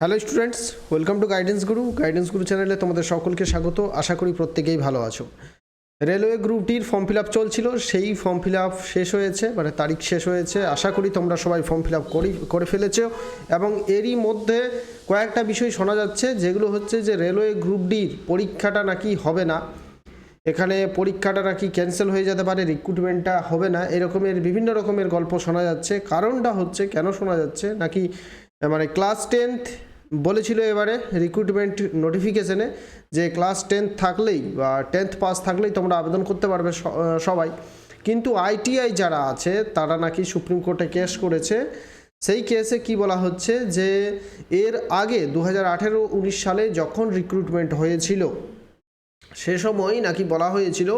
Hello students welcome to guidance Guru guidance Guru চ্যানেলে তোমাদের সকলকে স্বাগত। আশা করি প্রত্যেকেই ভালো আছো। রেলওয়ে গ্রুপটির ফর্ম ফিল আপ চলছিল, সেই ফর্ম ফিল আপ শেষ হয়েছে মানে তারিখ শেষ হয়েছে। আশা করি তোমরা সবাই ফর্ম ফিল আপ করি ফেলেছো। এবং এরই মধ্যে কয়েকটা বিষয় শোনা যাচ্ছে, যেগুলো হচ্ছে যে রেলওয়ে গ্রুপ ডির পরীক্ষাটা নাকি হবে না। এখানে পরীক্ষাটা নাকি ক্যান্সেল হয়ে যেতে পারে রিক্রুটমেন্টটা হবে না, এরকমের বিভিন্ন রকমের গল্প শোনা যাচ্ছে। কারণটা হচ্ছে, কেন শোনা যাচ্ছে, নাকি মানে ক্লাস টেন্থ বলেছিল এবারে রিক্রুটমেন্ট নোটিফিকেশনে যে ক্লাস টেন্থ থাকলেই বা টেন্থ পাস থাকলেই তোমরা আবেদন করতে পারবে সবাই। কিন্তু আইটিআই যারা আছে, তারা নাকি সুপ্রিম কোর্টে কেস করেছে। সেই কেসে কি বলা হচ্ছে যে, এর আগে দু হাজার আঠেরো উনিশ সালে যখন রিক্রুটমেন্ট হয়েছিল, সে সময় নাকি বলা হয়েছিল,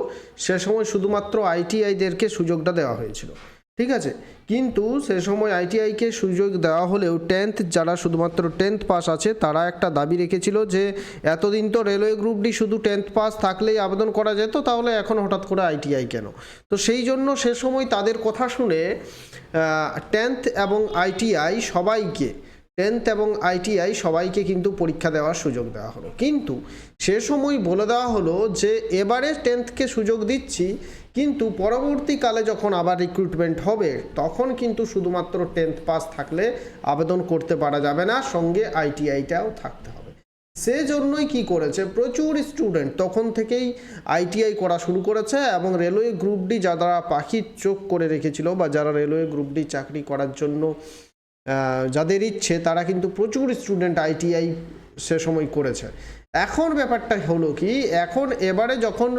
সে সময় শুধুমাত্র আইটিআইদেরকে সুযোগটা দেওয়া হয়েছিল। ঠিক আছে? কিন্তু সে সময় আইটিআইকে সুযোগ দেওয়া হলেও টেন্থ যারা শুধুমাত্র টেন্থ পাস আছে, তারা একটা দাবি রেখেছিল যে, এতদিন তো রেলওয়ে গ্রুপ ডি শুধু টেন্থ পাস থাকলেই আবেদন করা যেত, তাহলে এখন হঠাৎ করে আইটিআই কেন? তো সেই জন্য সে সময় তাদের কথা শুনে টেন্থ এবং আইটিআই সবাইকে টেন্থ এবং আইটিআই সবাইকে কিন্তু পরীক্ষা দেওয়ার সুযোগ দেওয়া হলো। কিন্তু সে সময় বলে দেওয়া হলো যে, এবারে টেন্থকে সুযোগ দিচ্ছি, কিন্তু পরবর্তীকালে যখন আবার রিক্রুটমেন্ট হবে, তখন কিন্তু শুধুমাত্র টেন্থ পাস থাকলে আবেদন করতে পারা যাবে না, সঙ্গে আইটিআইটাও থাকতে হবে। সেজন্যই কি করেছে? প্রচুর স্টুডেন্ট তখন থেকেই আইটিআই করা শুরু করেছে এবং রেলওয়ে গ্রুপ ডি যারা পাখির চোখ করে রেখেছিল বা যারা রেলওয়ে গ্রুপ ডি চাকরি করার জন্য যাদের ইচ্ছে, তারা কিন্তু প্রচুর স্টুডেন্ট আইটিআই সে সময় করেছে। এখন ব্যাপারটা হলো কি, এখন এবারে যখন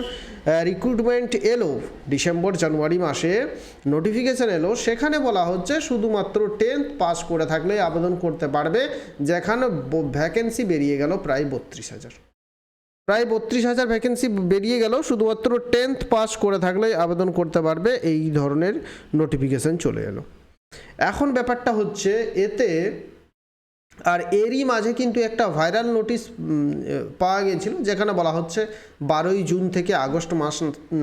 রিক্রুটমেন্ট এলো ডিসেম্বর, জানুয়ারি মাসে নোটিফিকেশন এলো, সেখানে বলা হচ্ছে শুধুমাত্র টেন্থ পাস করে থাকলে আবেদন করতে পারবে, যেখানে ভ্যাকেন্সি বেরিয়ে গেল প্রায় বত্রিশ হাজার। প্রায় বত্রিশ হাজার ভ্যাকেন্সি বেরিয়ে গেল, শুধুমাত্র টেন্থ পাস করে থাকলেই আবেদন করতে পারবে, এই ধরনের নোটিফিকেশন চলে এলো। এখন ব্যাপারটা হচ্ছে এতে আর এরই মাঝে কিন্তু একটা ভাইরাল নোটিশ পাওয়া গিয়েছিল, যেখানে বলা হচ্ছে বারোই জুন থেকে আগস্ট মাস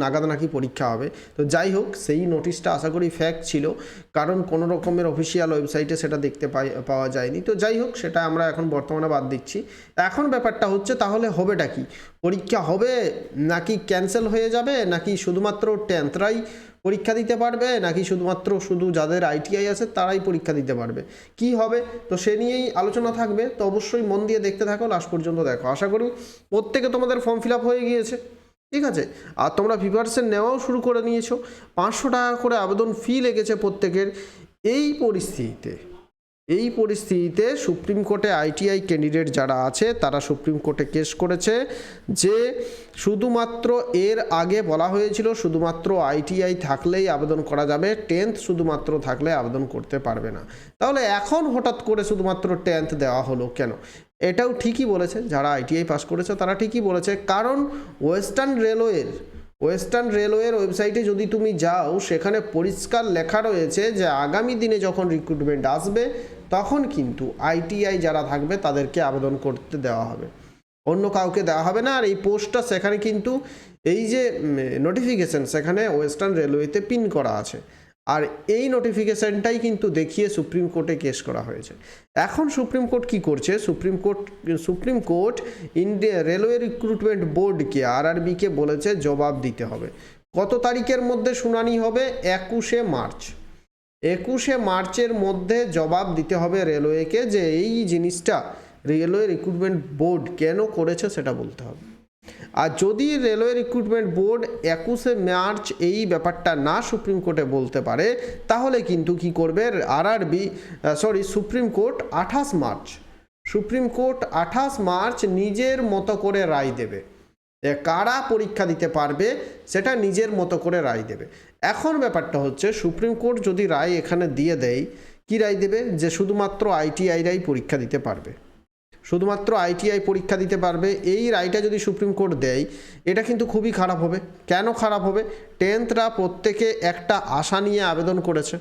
নাগাদ নাকি পরীক্ষা হবে। তো যাই হোক, সেই নোটিশটা আশা করি ফ্যাক্ট ছিল, কারণ কোনো রকমের অফিসিয়াল ওয়েবসাইটে সেটা দেখতে পাওয়া যায়নি। তো যাই হোক, সেটা আমরা এখন বর্তমানে বাদ দিচ্ছি। এখন ব্যাপারটা হচ্ছে, তাহলে হবেটা কি? পরীক্ষা হবে নাকি ক্যান্সেল হয়ে যাবে, নাকি শুধুমাত্র টেন্থরাই পরীক্ষা দিতে পারবে নাকি শুধুমাত্র শুধু যাদের আইটিআই আছে তারাই পরীক্ষা দিতে পারবে? কি হবে? তো সে নিয়েই আলোচনা থাকবে। তো অবশ্যই মন দিয়ে দেখতে থাকো, লাস্ট পর্যন্ত দেখো। আশা করি প্রত্যেকে তোমাদের ফর্ম ফিল হয়ে গিয়েছে। ঠিক আছে? আর তোমরা প্রিপারেশন নেওয়াও শুরু করে নিয়েছো। পাঁচশো টাকা করে আবেদন ফি লেগেছে প্রত্যেকের। এই পরিস্থিতিতে এই পরিস্থিতিতে সুপ্রিম কোর্টে আইটিআই ক্যান্ডিডেট যারা আছে, তারা সুপ্রিম কোর্টে কেস করেছে যে শুধুমাত্র এর আগে বলা হয়েছিল শুধুমাত্র আইটিআই থাকলেই আবেদন করা যাবে, টেন্থ শুধুমাত্র থাকলে আবেদন করতে পারবে না। তাহলে এখন হঠাৎ করে শুধুমাত্র টেন্থ দেওয়া হলো কেন? এটাও ঠিকই বলেছে, যারা আইটিআই পাস করেছে তারা ঠিকই বলেছে, কারণ ওয়েস্টার্ন রেলওয়ের ওয়েস্টার্ন রেলওয়ের ওয়েবসাইটে যদি তুমি যাও, সেখানে পরিষ্কার লেখা রয়েছে যে আগামী দিনে যখন রিক্রুটমেন্ট আসবে, তখন কিন্তু আইটিআই যারা থাকবে তাদেরকে আবেদন করতে দেওয়া হবে। অন্য কাউকে দেওয়া হবে না, আর এই পোস্টটা সেখানে কিন্তু, এই যে নোটিফিকেশন সেখানে ওয়েস্টার্ন রেলওয়েতে পিন করা আছে। আর এই নোটিফিকেশনটাই কিন্তু দেখিয়ে সুপ্রিম কোর্টে কেস করা হয়েছে। এখন সুপ্রিম কোর্ট কি করছে? Supreme court supreme court India railway recruitment বোর্ডকে আরআরবিকে বলেছে জবাব দিতে হবে। কত তারিখের মধ্যে শুনানি হবে? একুশে মার্চ। একুশে মার্চের মধ্যে জবাব দিতে হবে রেলওয়েকে যে এই জিনিসটা রেলওয়ে রিক্রুটমেন্ট বোর্ড কেন করেছে সেটা বলতে হবে। আর যদি রেলওয়ে রিক্রুটমেন্ট বোর্ড একুশে মার্চ এই ব্যাপারটা না সুপ্রিম কোর্টে বলতে পারে, তাহলে কিন্তু কি করবে? আরআরবি সরি সুপ্রিম কোর্ট আঠাশ মার্চ। সুপ্রিম কোর্ট আঠাশ মার্চ নিজের মতো করে রায় দেবে। কারা পরীক্ষা দিতে পারবে, সেটা নিজের মতো করে রায় দেবে। এখন ব্যাপারটা হচ্ছে, সুপ্রিম কোর্ট যদি রায় এখানে দিয়ে দেয়, কি রায় দেবে? যে শুধুমাত্র আইটিআইরাই পরীক্ষা দিতে পারবে। শুধুমাত্র আইটিআই পরীক্ষা দিতে পারবে, এই রায়টা যদি সুপ্রিম কোর্ট দেয়, এটা কিন্তু খুবই খারাপ হবে। কেন খারাপ হবে? টেন্থরা প্রত্যেকে একটা আশা নিয়ে আবেদন করেছে।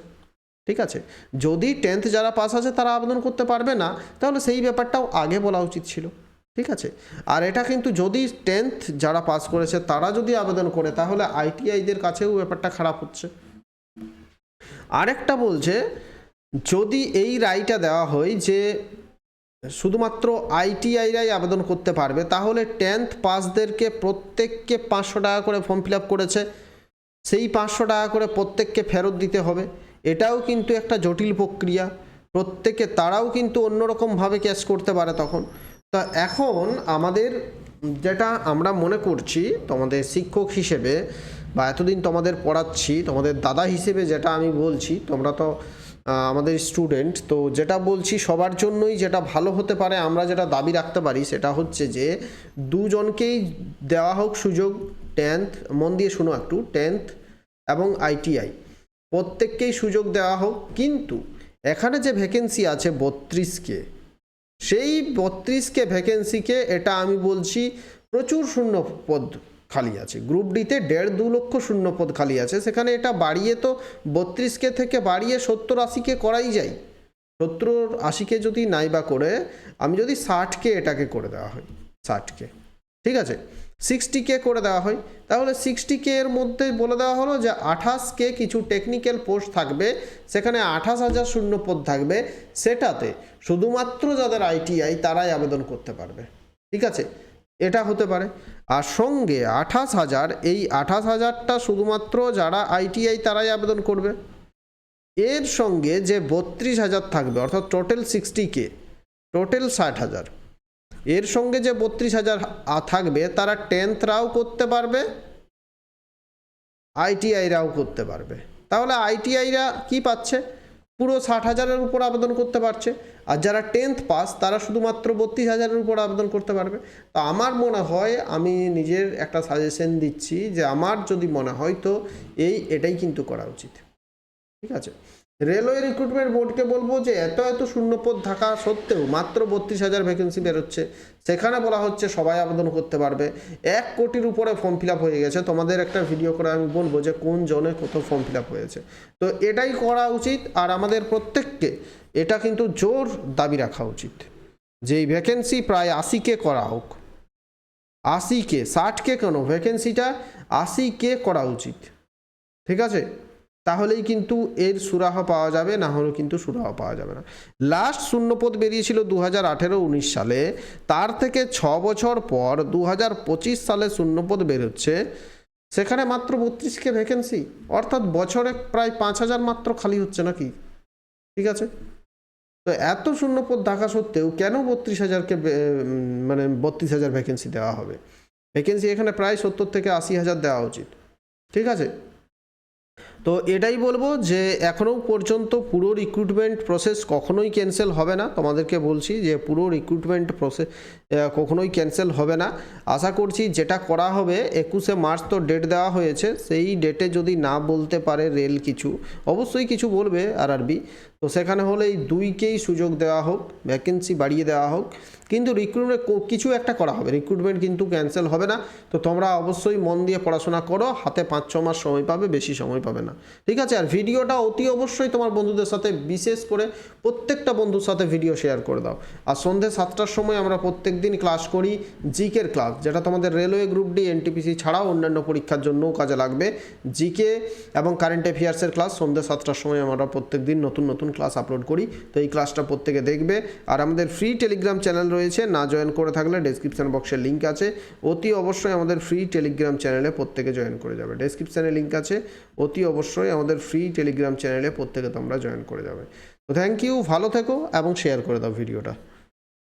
ঠিক আছে? যদি টেন্থ যারা পাস আছে, তারা আবেদন করতে পারবে না, তাহলে সেই ব্যাপারটাও আগে বলা উচিত ছিল। ঠিক আছে? আর এটা কিন্তু যদি টেন্থ যারা পাস করেছে, তারা যদি আবেদন করে, তাহলে আইটিআইদের কাছেও ব্যাপারটা খারাপ হচ্ছে। আরেকটা বলছে, যদি এই রায়টা দেওয়া হয় যে শুধুমাত্র আইটিআইরাই আবেদন করতে পারবে। তাহলে টেন্থ পাসদেরকে প্রত্যেককে পাঁচশো টাকা করে ফর্ম ফিল করেছে। সেই পাঁচশো টাকা করে প্রত্যেককে ফেরত দিতে হবে। এটাও কিন্তু একটা জটিল প্রক্রিয়া। প্রত্যেকে, তারাও কিন্তু অন্যরকমভাবে ক্যাশ করতে পারে তখন। তা এখন আমাদের যেটা আমরা মনে করছি, তোমাদের শিক্ষক হিসেবে বা এতদিন তোমাদের পড়াচ্ছি, তোমাদের দাদা হিসেবে যেটা আমি বলছি, তোমরা তো আমাদের স্টুডেন্ট তো যেটা বলছি সবার জন্যই যেটা ভালো হতে পারে, আমরা যেটা দাবি রাখতে পারি সেটা হচ্ছে যে দুজনকেই দেওয়া হোক সুযোগ টেন্থ মন দিয়ে শুনো একটু টেন্থ এবং আইটিআই প্রত্যেককেই সুযোগ দেওয়া হোক, কিন্তু এখানে যে ভ্যাকেন্সি আছে বত্রিশকে, সেই বত্রিশকে ভ্যাকেন্সিকে এটা আমি বলছি প্রচুর শূন্য পদ খালি আছে। গ্রুপ ডিতে দেড় দু লক্ষ শূন্য পদ খালি আছে। সেখানে এটা বাড়িয়ে তো বত্রিশকে থেকে বাড়িয়ে সত্তর আশিকে করাই যায়। সত্তর আশিকে যদি নাই বা করে, আমি যদি ষাটকে এটাকে করে দেওয়া হয় ষাটকে ঠিক আছে? সিক্সটি কে করে দেওয়া হয়। তাহলে সিক্সটি কে এর মধ্যে বলে দেওয়া হলো যে আঠাশ কে কিছু টেকনিক্যাল পোস্ট থাকবে, সেখানে আঠাশ হাজার শূন্য পদ থাকবে। সেটাতে শুধুমাত্র যাদের আইটিআই তারাই আবেদন করতে পারবে। ঠিক আছে? এটা হতে পারে। আর সঙ্গে আঠাশ হাজার, এই আঠাশ হাজারটা শুধুমাত্র যারা আইটিআই তারাই আবেদন করবে। এর সঙ্গে যে বত্রিশ হাজার থাকবে, অর্থাৎ টোটাল সিক্সটি কে টোটাল ষাট হাজার, এর সঙ্গে যে বত্রিশ হাজার থাকবে, তারা টেন্থরাও করতে পারবে আইটিআইরাও করতে পারবে। তাহলে আইটিআইরা কি পাচ্ছে? পুরো ষাট হাজারের উপর আবেদন করতে পারছে। আর যারা টেন্থ পাস তারা শুধুমাত্র বত্রিশ হাজারের উপর আবেদন করতে পারবে। তো আমার মনে হয়, আমি নিজের একটা সাজেশন দিচ্ছি যে, আমার যদি মনে হয় তো, এই এটাই কিন্তু করা উচিত। ঠিক আছে? রেলওয়ে রিক্রুটমেন্ট বোর্ডকে বলব যে এত এত শূন্যপদ থাকা সত্ত্বেও মাত্র বত্রিশ হাজার ভ্যাকেন্সি বেরোচ্ছে। সেখানে বলা হচ্ছে সবাই আবেদন করতে পারবে। এক কোটির উপরে ফর্ম ফিল হয়ে গেছে। তোমাদের একটা ভিডিও করে আমি বলব যে কোন জনে কত ফর্ম ফিল হয়েছে। তো এটাই করা উচিত আর আমাদের প্রত্যেককে এটা কিন্তু জোর দাবি রাখা উচিত। যে এই ভ্যাকেন্সি প্রায় আশিকে করা হোক। আশিকে, ষাটকে কেন? ভ্যাকেন্সিটা আশিকে করা উচিত। ঠিক আছে? তাহলেই কিন্তু এর সুরাহা পাওয়া যাবে, না হলেও কিন্তু সুরাহা পাওয়া যাবে না। লাস্ট শূন্যপদ বেরিয়েছিল দু হাজার আঠেরো উনিশ সালে। তার থেকে ছ বছর পর দু হাজার পঁচিশ সালে শূন্যপদ বেরোচ্ছে। সেখানে মাত্র বত্রিশকে ভ্যাকেন্সি অর্থাৎ বছরে প্রায় পাঁচ হাজার মাত্র খালি হচ্ছে নাকি? ঠিক আছে? তো এত শূন্যপদ থাকা সত্ত্বেও কেন বত্রিশ হাজারকে মানে বত্রিশ হাজার ভ্যাকেন্সি দেওয়া হবে? ভ্যাকেন্সি এখানে প্রায় সত্তর থেকে আশি হাজার দেওয়া উচিত। ঠিক আছে? তো এটাই বলব যে এখনও পর্যন্ত পুরো রিক্রুটমেন্ট প্রসেস কখনোই ক্যান্সেল হবে না। তোমাদেরকে বলছি যে পুরো রিক্রুটমেন্ট প্রসেস কখনোই ক্যান্সেল হবে না। আশা করছি যেটা করা হবে, একুশে মার্চ তো ডেট দেওয়া হয়েছে, সেই ডেটে যদি না বলতে পারে রেল কিছু, অবশ্যই কিছু বলবে আর আরবি তো সেখানে হলে এই দুইকেই সুযোগ দেওয়া হোক ভ্যাকেন্সি বাড়িয়ে দেওয়া হোক। কিন্তু রিক্রুটমেন্ট কিছু একটা করা হবে। রিক্রুটমেন্ট কিন্তু ক্যান্সেল হবে না। তো তোমরা অবশ্যই মন দিয়ে পড়াশোনা করো, হাতে পাঁচ, ছ মাস সময় পাবে, বেশি সময় পাবে না। ঠিক আছে? আর ভিডিওটা অতি অবশ্যই তোমার বন্ধুদের সাথে, বিশেষ করে প্রত্যেকটা বন্ধুর সাথে ভিডিও শেয়ার করে দাও। আর সন্ধে সাতটার সময় আমরা প্রত্যেক দিন ক্লাস করি জিকের ক্লাস যেটা তোমাদের রেলওয়ে গ্রুপ ডি এনটিপিসি ছাড়াও অন্যান্য পরীক্ষার জন্যও কাজে লাগবে। জিকে এবং কারেন্ট অ্যাফেয়ার্সের ক্লাস সন্ধে সাতটার সময় আমরা প্রত্যেক দিন নতুন নতুন ক্লাস আপলোড করি, তো এই ক্লাসটা প্রত্যেকে দেখবে। আর আমাদের ফ্রি টেলিগ্রাম চ্যানেল রয়েছে, না জয়েন করে থাকলে ডেসক্রিপশন বক্সের লিঙ্ক আছে। অতি অবশ্যই আমাদের ফ্রি টেলিগ্রাম চ্যানেলে প্রত্যেকে জয়েন করে যাবে। ডেসক্রিপশানে লিঙ্ক আছে, অতি অবশ্যই আমাদের ফ্রি টেলিগ্রাম চ্যানেলে প্রত্যেকে তোমরা জয়েন করে যাবে। তো থ্যাংক ইউ ভালো থেকো এবং শেয়ার করে দাও ভিডিওটা